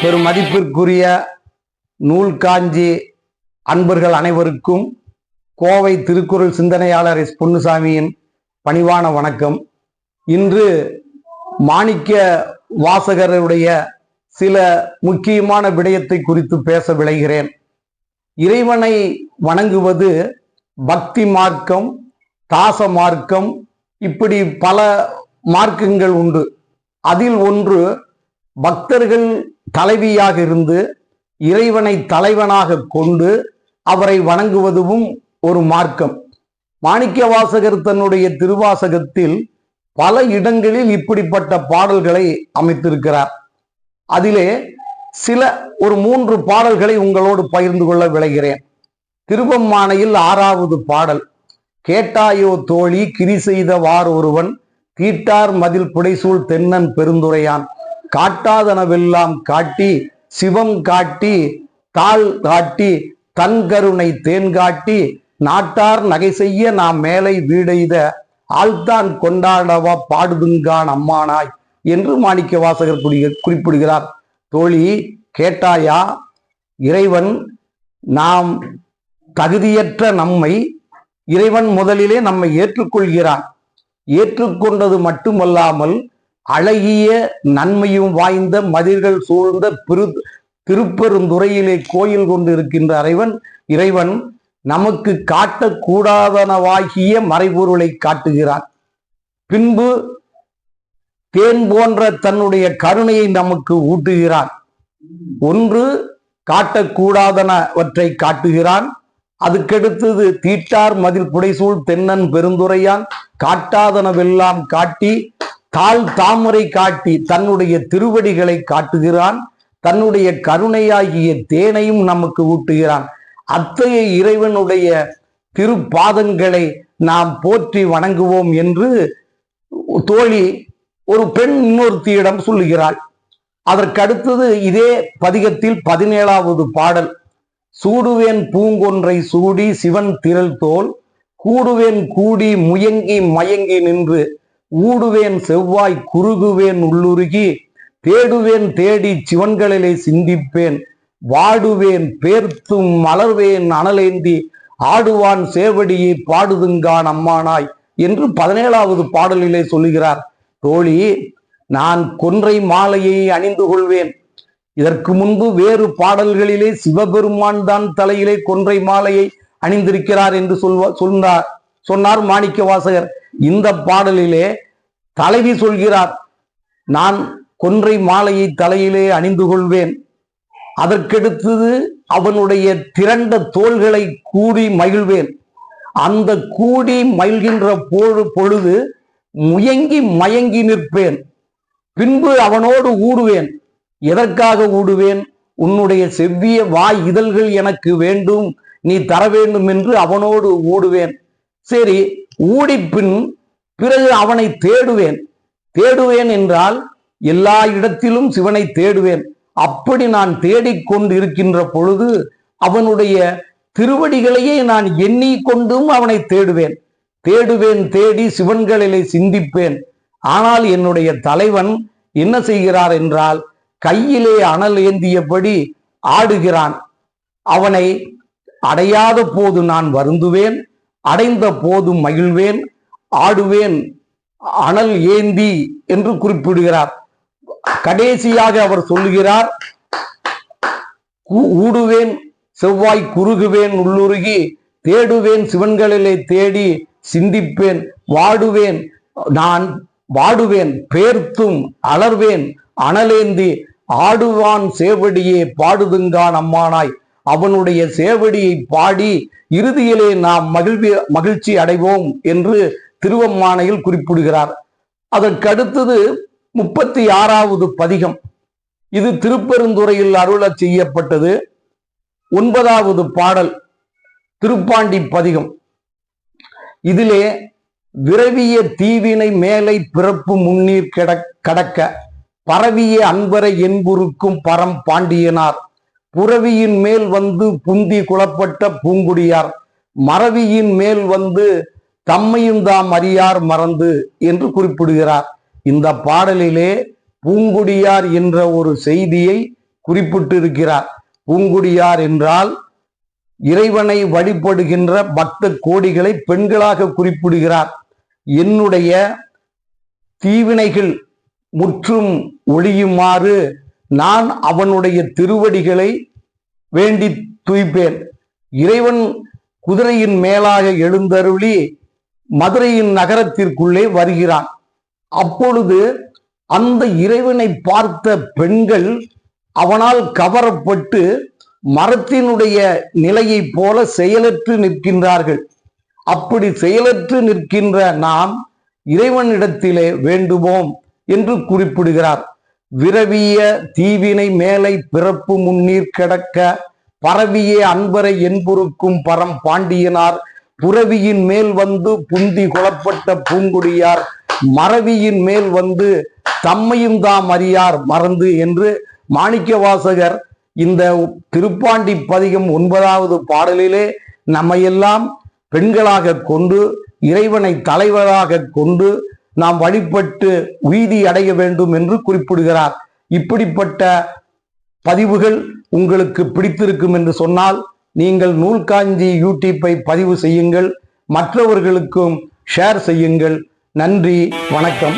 பெரும் மதிப்பிற்குரிய நூல் காஞ்சி அன்பர்கள் அனைவருக்கும் கோவை திருக்குறள் சிந்தனையாளர் எஸ் பொன்னுசாமியின் பணிவான வணக்கம். இன்று மாணிக்க வாசகருடைய சில முக்கியமான விடயத்தை குறித்து பேச விளைகிறேன். இறைவனை வணங்குவது பக்தி மார்க்கம் தாச மார்க்கம் இப்படி பல மார்க்கங்கள் உண்டு. அதில் ஒன்று பக்தர்கள் தலைவியாக இருந்து இறைவனை தலைவனாக கொண்டு அவரை வணங்குவதும் ஒரு மார்க்கம். மாணிக்க வாசகர் தன்னுடைய திருவாசகத்தில் பல இடங்களில் இப்படிப்பட்ட பாடல்களை அமைத்திருக்கிறார். அதிலே சில ஒரு மூன்று பாடல்களை உங்களோடு பகிர்ந்து கொள்ள விளைகிறேன் திருவம்மானையில் ஆறாவது பாடல் கேட்டாயோ தோழி கிரி செய்த வார் ஒருவன் தீட்டார் மதில் புடைசூழ் தென்னன் பெருந்துரையான். காட்டாதனவெல்லாம் காட்டி சிவம் காட்டி தாள் காட்டி தன் கருணை தேன் காட்டி நாட்டார் நகை செய்ய நாம் மேலை வீடெய்த ஆள்தான் கொண்டாடவா பாடுதுங்கான் அம்மானாய் என்று மாணிக்க வாசகர் குறிப்பிடுகிறார். தோழி கேட்டாயா? இறைவன் நாம் தகுதியற்ற நம்மை இறைவன் முதலிலே நம்மை ஏற்றுக்கொள்கிறான். ஏற்றுக்கொண்டது மட்டுமல்லாமல் அழகிய நன்மையும் வாய்ந்த மதில்கள் சூழ்ந்த பிரு திருப்பெருந்துறையிலே கோயில் கொண்டு இருக்கின்ற இறைவன் இறைவன் நமக்கு காட்டக்கூடாதனவாகிய மறைபொருளை காட்டுகிறான். பின்பு தேன் போன்ற தன்னுடைய கருணையை நமக்கு ஊட்டுகிறான். ஒன்று காட்டக்கூடாதனவற்றை காட்டுகிறான். அதுக்கடுத்தது தீட்டார் மதில் புடைசூழ் தென்னன் பெருந்துரையான் காட்டாதனவெல்லாம் காட்டி கால் தாமரை காட்டி தன்னுடைய திருவடிகளை காட்டுகிறான். தன்னுடைய கருணையாகிய தேனையும் நமக்கு ஊட்டுகிறான். அத்தகைய இறைவனுடைய திருப்பாதங்களை நாம் போற்றி வணங்குவோம் என்று தோழி ஒரு பெண் இன்னொருத்தியிடம் சொல்லுகிறாள். அதற்கடுத்தது இதே பதிகத்தில் பதினேழாவது பாடல். சூடுவேன் பூங்கொன்றை சூடி சிவன் திரள் தோல் கூடுவேன் கூடி முயங்கி மயங்கி நின்று ஊடுவேன் செவ்வாய் குறுகுவேன் உள்ளுருகி தேடுவேன் தேடி சிவன்களிலே சிந்திப்பேன். வாடுவேன் பேர்த்தும் மலர்வேன் அனலேந்தி ஆடுவான் சேவடியை பாடுதுங்கான் அம்மானாய் என்று பதினேழாவது பாடலிலே சொல்லுகிறார். தோழி நான் கொன்றை மாலையை அணிந்து கொள்வேன். இதற்கு முன்பு வேறு பாடல்களிலே சிவபெருமான் தான் தலையிலே கொன்றை மாலையை அணிந்திருக்கிறார் என்று சொல்வ சொன்னார் சொன்னார் மாணிக்க வாசகர் இந்த பாடலிலே தலைவி சொல்கிறார் நான் கொன்றை மாலையை தலையிலே அணிந்து கொள்வேன். அதற்கடுத்தது அவனுடைய திரண்ட தோள்களை கூடி மகிழ்வேன். அந்த கூடி மகிழ்கின்ற போழு பொழுது முயங்கி மயங்கி நிற்பேன். பின்பு அவனோடு ஊடுவேன். எதற்காக ஊடுவேன்? உன்னுடைய செவ்விய வாய் இதழ்கள் எனக்கு வேண்டும். நீ தர வேண்டும் என்று அவனோடு ஊடுவேன். சரி ஊடிப்பின் பிறகு அவனை தேடுவேன். தேடுவேன் என்றால் எல்லா இடத்திலும் சிவனை தேடுவேன். அப்படி நான் தேடிக்கொண்டு இருக்கின்ற பொழுது அவனுடைய திருவடிகளையே நான் எண்ணிக்கொண்டும் அவனை தேடுவேன். தேடுவேன் தேடி சிவன்களிலே சிந்திப்பேன். ஆனால் என்னுடைய தலைவன் என்ன செய்கிறார் என்றால் கையிலே அனல் ஏந்தியபடி ஆடுகிறான். அவனை அடையாத போது நான் வருந்துவேன். அடைந்த போது மகிழ்வேன் ஆடுவேன் அனல் ஏந்தி என்று குறிப்பிடுகிறார். கடைசியாக அவர் சொல்லுகிறார் "கூ- ஊடுவேன் செவ்வாய் குறுகுவேன் உள்ளுருகி தேடுவேன் சிவன்களிலே தேடி சிந்திப்பேன் வாடுவேன் நான் வாடுவேன் பேர்த்தும் அலர்வேன் அனலேந்தி ஆடுவான் சேவடியே பாடுதுங்கான் அம்மானாய் அவனுடைய சேவடியை பாடி இறுதியிலே நாம் மகிழ்வி மகிழ்ச்சி அடைவோம் என்று திருவம்மானையில் குறிப்பிடுகிறார். அதற்கடுத்தது முப்பத்தி ஆறாவது பதிகம். இது திருப்பெருந்துறையில் அருளச் செய்யப்பட்டது. ஒன்பதாவது பாடல் திருப்பாண்டி பதிகம். இதிலே விரவிய தீவினை மேலை பிறப்பு முன்னீர் கிடக் கடக்க பரவிய அன்பரை என்புருக்கும் பரம் பாண்டியனார். புறவியின் மேல் வந்து புந்தி குலப்பட்ட பூங்குடியார் மறவியின் மேல் வந்து தம்மையும் தாம் அறியார் மறந்து என்று குறிப்பிடுகிறார். இந்த பாடலிலே பூங்குடியார் என்ற ஒரு செய்தியை குறிப்பிட்டிருக்கிறார். பூங்குடியார் என்றால் இறைவனை வழிபடுகின்ற பக்த கோடிகளை பெண்களாக குறிப்பிடுகிறார். என்னுடைய தீவினைகள் முற்றும் ஒழியுமாறு நான் அவனுடைய திருவடிகளை வேண்டி துய்ப்பேன். இறைவன் குதிரையின் மேலாக எழுந்தருளி மதுரையின் நகரத்திற்குள்ளே வருகிறான். அப்பொழுது அந்த இறைவனை பார்த்த பெண்கள் அவனால் கவரப்பட்டு மரத்தினுடைய நிலையைப் போல செயலற்று நிற்கின்றார்கள். அப்படி செயலற்று நிற்கின்ற நாம் இறைவனிடத்திலே வேண்டுவோம் என்று குறிப்பிடுகிறார். விரவிய தீவினை மேலை பிறப்பு முன்னீர் கிடக்க பரவிய அன்பரை என்புருக்கும் பரம் பாண்டியனார். புறவியின் மேல் வந்து புந்தி குலப்பட்ட பூங்குடியார். மறவியின் மேல் வந்து தம்மையும் தாம் அறியார் மறந்து என்று மாணிக்கவாசகர் இந்த திருப்பாண்டி பதிகம் ஒன்பதாவது பாடலிலே நம்மையெல்லாம் பெண்களாக கொண்டு இறைவனை தலைவராக கொண்டு நாம் வழிபட்டு உய்தி அடைய வேண்டும் என்று குறிப்பிடுகிறார். இப்படிப்பட்ட பதிவுகள் உங்களுக்கு பிடித்திருக்கும் என்று சொன்னால் நீங்கள் நூல்காஞ்சி யூடியூப்பை பதிவு செய்யுங்கள் மற்றவர்களுக்கும் ஷேர் செய்யுங்கள். நன்றி வணக்கம்.